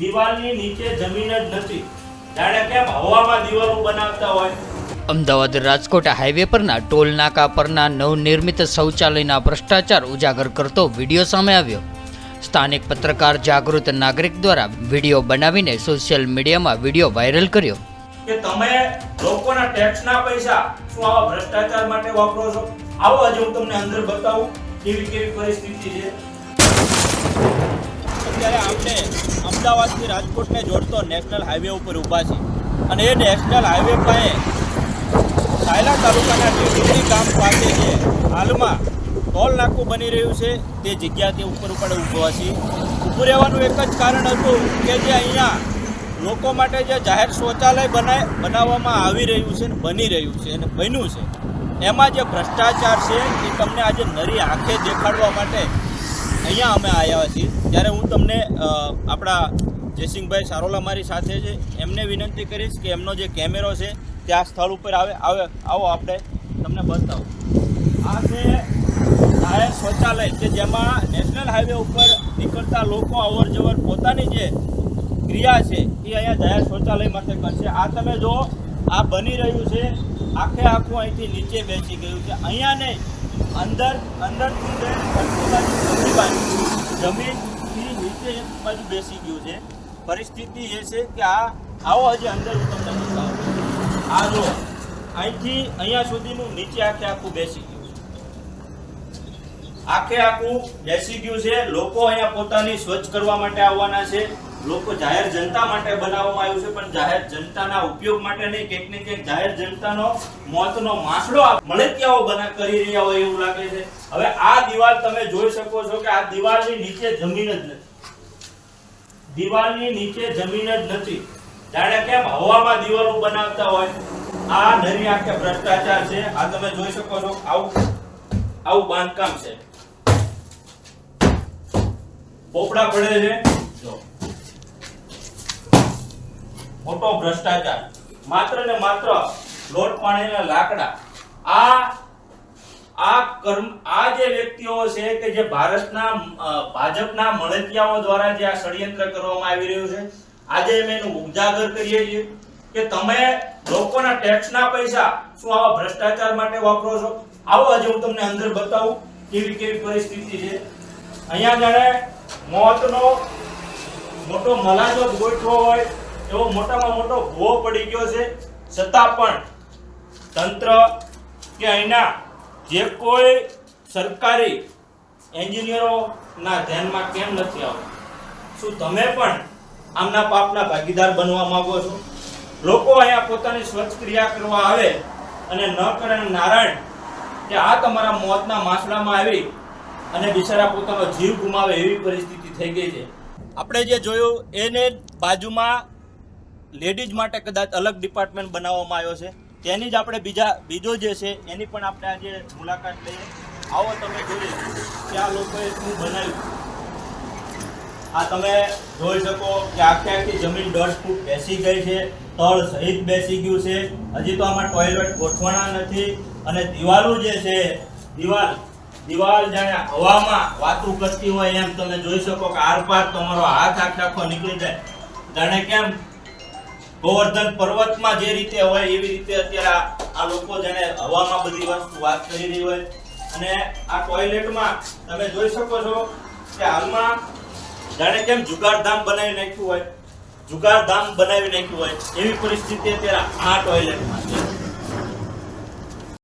દિવાલની નીચે જમીન જ નથી. જાણે કેમ હવામાં દિવાલો બનાવતા હોય? અમદાવાદ રાજકોટ હાઈવે પરના ટોલ નાકા પરના નવનિર્મિત શૌચાલયના ભ્રષ્ટાચાર ઉજાગર કરતો વીડિયો સામે આવ્યો. સ્થાનિક પત્રકાર જાગૃત નાગરિક દ્વારા વીડિયો બનાવીને સોશિયલ મીડિયામાં વીડિયો વાયરલ કર્યો. કે તમે લોકોના ટેક્સના પૈસા શું આવા ભ્રષ્ટાચાર માટે વાપરો છો? આવો આજે હું તમને અંદર બતાવું કેવી કેવી પરિસ્થિતિ છે. અત્યારે આપણે અમદાવાદથી રાજકોટને જોડતો નેશનલ હાઈવે ઉપર ઊભા છે. અને એ નેશનલ હાઈવે પાસે સાયલા તાલુકાના ટીટીડી ગામ પાસે જે હાલમાં ટોલ નાકું બની રહ્યું છે, તે જગ્યાથી ઉપર ઉપર ઊભા છીએ ઊભું રહેવાનું એક જ કારણ હતું કે જે અહીંયા લોકો માટે જે જાહેર શૌચાલય બનાય, બનાવવામાં આવી રહ્યું છે ને બની રહ્યું છે અને બન્યું છે. એમાં જે ભ્રષ્ટાચાર છે, એ તમને આજે નરી આંખે દેખાડવા માટે અહીંયા અમે આવ્યા છીએ. ત્યારે હું તમને આપણા જયસિંહભાઈ સારોલા મારી સાથે છે. એમને વિનંતી કરીશ કે એમનો જે કેમેરો છે, તે આ સ્થળ ઉપર આવે આવે, આવો આપણે તમને બતાવો. આ છે જાહેર શૌચાલય, કે જેમાં નેશનલ હાઈવે ઉપર નીકળતા લોકો અવર જવર પોતાની જે ક્રિયા છે, એ અહીંયા જાહેર શૌચાલય માટે કરશે આ તમે જો, આ બની રહ્યું છે, આખે આખું અહીંથી નીચે બેસી ગયું છે. અહીંયા નહીં અંદર અંદરથી જમીનથી નીચે બાજુ બેસી ગયું છે. પરિસ્થિતિ એ છે કે આ, આવો હજી અંદર હું તમને બતાવું. આ જો અહીંથી અહીંયા સુધીનું નીચે આખે આખું બેસી ગયું છે. આખે આખું બેસી ગયું છે. લોકો અહીંયા પોતાની સ્વચ્છ કરવા માટે આવવાના છે. લોકો જાહેર જનતા માટે બનાવવામાં આવ્યું છે, પણ જાહેર જનતાના ઉપયોગ માટે નહીં, કંઈક ને કંઈક જાહેર જનતાનો મોતનો માસડો મળતિયાઓ બના કરી રહ્યા હોય એવું લાગે છે. હવે આ દિવાલ તમે જોઈ શકો છો કે આ દિવાલની નીચે જમીન જ નથી. દિવાલની નીચે જમીન જ નથી. જાણે કેમ હવામાં દિવાલો બનાવતા હોય. આ નરી આંખે ભ્રષ્ટાચાર છે. આ તમે જોઈ શકો છો, આવું આવું બાંધકામ છે. પોપડા પડે છે. મોટો ભ્રષ્ટાચાર. માત્ર ને માત્ર લોટ પાણીના લાકડા. આ આ કર્મ, આ જે વ્યક્તિઓ છે કે જે ભારતના ભાજપના મળતિયાઓ દ્વારા જે આ ષડયંત્ર કરવામાં આવી રહ્યું છે, આજે અમે એનું ઉજાગર કરીએ છીએ કે તમે લોકોના ટેક્સના પૈસા શું આવા ભ્રષ્ટાચાર માટે વાપરો છો? આવો આજે હું તમને અંદર બતાવું કેવી કેવી પરિસ્થિતિ છે. અહીંયા જાણે મોતનો, મોટો મલાજો ગોઠવો હોય એવો મોટામાં મોટો ભૂવો પડી ગયો છે, છતાં પણ તંત્ર કે અહીંના જે કોઈ સરકારી એન્જિનિયરોના ધ્યાનમાં કેમ નથી આવતું? શું તમે પણ આમના પાપના ભાગીદાર બનવા માંગો છો? લોકો અહીંયા પોતાની સ્વચ્છ ક્રિયા કરવા આવે અને ન કરે નારાયણ કે આ તમારા મોતના માસડામાં આવી અને બિચારા પોતાનો જીવ ગુમાવે એવી પરિસ્થિતિ થઈ ગઈ છે. આપણે જે જોયું એને બાજુમાં લેડીઝ માટે કદાચ અલગ ડિપાર્ટમેન્ટ બનાવવામાં આવ્યો છે. તેની જ આપણે બીજા, બીજો જે છે, એની પણ આપણે આજે મુલાકાત લઈએ. આવો તમે જોઈએ કે આ લોકોએ શું બનાવ્યું. આ તમે જોઈ શકો કે આખી આખી જમીન દોઢ ફૂટ બેસી ગઈ છે, તળ સહિત બેસી ગયું છે. હજી તો આમાં ટોયલેટ ગોઠવાના નથી. અને દિવાલો જે છે, દિવાલ દિવાલ જાણે હવામાં વાતું કરતી હોય એમ તમે જોઈ શકો કે આર પાર તમારો હાથ આખે આખો નીકળી જાય. જાણે કેમ? ગોવર્ધન પર્વતમાં જે રીતે હોય એવી રીતે અત્યારે આ- લોકો જાણે હવામાં બધી વસ્તુ વાત કરી રહી હોય. અને આ ટોયલેટમાં તમે જોઈ શકો છો કે હાલમાં જાણે કેમ જુગારધામ બનાવી નાખ્યું હોય. જુગારધામ બનાવી નાખ્યું હોય. એવી પરિસ્થિતિ અત્યારે આ ટોયલેટમાં છે.